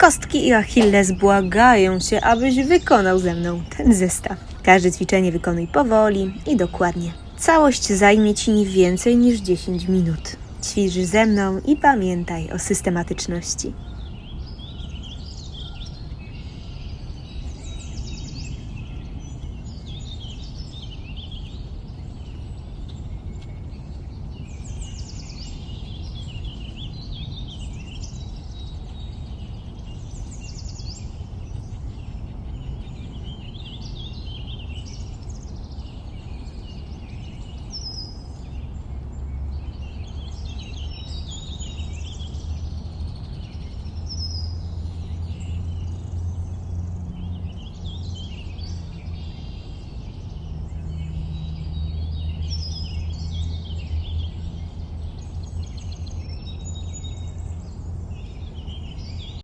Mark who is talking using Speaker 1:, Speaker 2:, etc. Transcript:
Speaker 1: Kostki i Achilles błagają cię, abyś wykonał ze mną ten zestaw. Każde ćwiczenie wykonuj powoli i dokładnie. Całość zajmie ci nie więcej niż 10 minut. Ćwicz ze mną i pamiętaj o systematyczności.